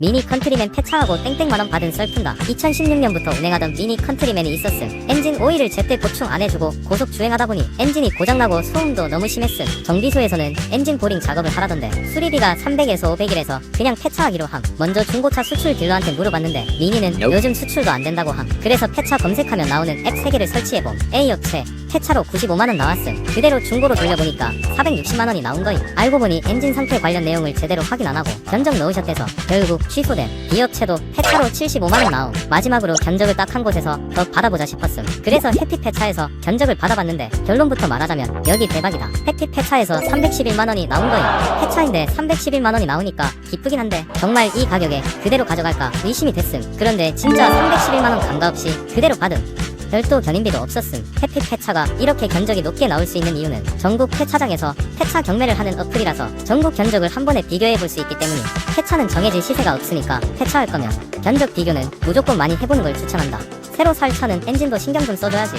미니 컨트리맨 폐차하고 땡땡만원 받은 썰푼다 2016년부터 운행하던 미니 컨트리맨이 있었음. 엔진 오일을 제때 보충 안 해주고 고속 주행하다 보니 엔진이 고장나고 소음도 너무 심했음. 정비소에서는 엔진 보링 작업을 하라던데 수리비가 300에서 500이라서 그냥 폐차하기로 함. 먼저 중고차 수출 딜러한테 물어봤는데 미니는. 요즘 수출도 안 된다고 함. 그래서 폐차 검색하면 나오는 앱 3개를 설치해봄. A 업체 폐차로 95만원 나왔음. 그대로 중고로 돌려보니까 460만원이 나온 거임. 알고 보니 엔진 상태 관련 내용을 제대로 확인 안 하고 견적 넣으셨대서 결국 취소됨. B 업체도 폐차로 75만원 나옴. 마지막으로 견적을 딱 한 곳에서 더 받아보자 싶었음. 그래서 해피 폐차에서 견적을 받아봤는데 결론부터 말하자면 여기 대박이다. 해피 폐차에서 311만원이 나온 거임. 폐차인데 311만원이 나오니까 기쁘긴 한데 정말 이 가격에 그대로 가져갈까 의심이 됐음. 그런데 진짜 311만원 감가 없이 그대로 받음 별도 견인비도 없었음. 해피 폐차가 이렇게 견적이 높게 나올 수 있는 이유는 전국 폐차장에서 폐차 경매를 하는 어플이라서 전국 견적을 한 번에 비교해 볼 수 있기 때문이 폐차는 정해진 시세가 없으니까 폐차할 거면 견적 비교는 무조건 많이 해보는 걸 추천한다. 새로 살 차는 엔진도 신경 좀 써줘야지.